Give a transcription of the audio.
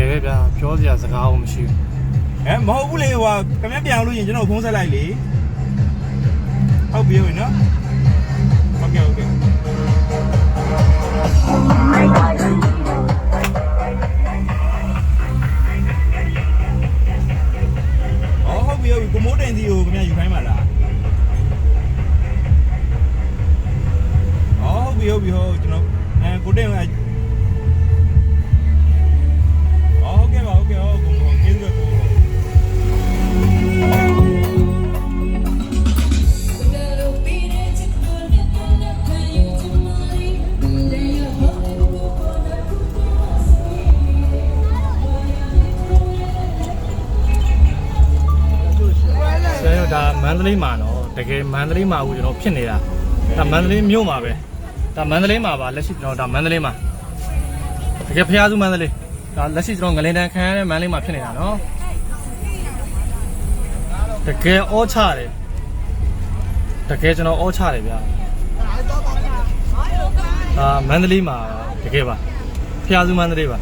ယ်ပဲဗျာပြောစရာစကားကိုမရှိဘူးဟမ်မဟုတ်ဘူးလေဟိုကခင်ဗျပြန်အောင်လို့ရင်ကျွန်တော်ဖုန်းဆက်လိုက်လေဟုတ်ပြီဟုတ်ပြီနော်ဟုတ်ကဲ့ဟုတ်ကဲ့အော်ဟုတ်ပြီဟုတ်ပြီကိုမိုးတင်စီကိုခင်ဗျယူခိုင်းပါလားအော်ဟုတ်ပြီဟုတ်ပြီဟုတ်ကျွန်တော် မန္တလေးမှာနော်တကယ်မန္တလေးမှာဦးကျွန်တော်ဖြစ်နေတာဒါမန္တလေးမြို့မှာပဲဒါမန္တလေးမှာပါလက်ရှိကျွန်တော်ဒါမန္တလေးမှာတကယ်ဖျားစုမန္တလေးဒါလက်ရှိကျွန်တော်ငလင်တန်းခံရတဲ့မန္တလေးမှာဖြစ်နေတာနော်တကယ်အောချတယ်တကယ်ကျွန်တော်အောချတယ်ဗျာဒါမန္တလေးမှာတကယ်ပါဖျားစုမန္တလေးပါ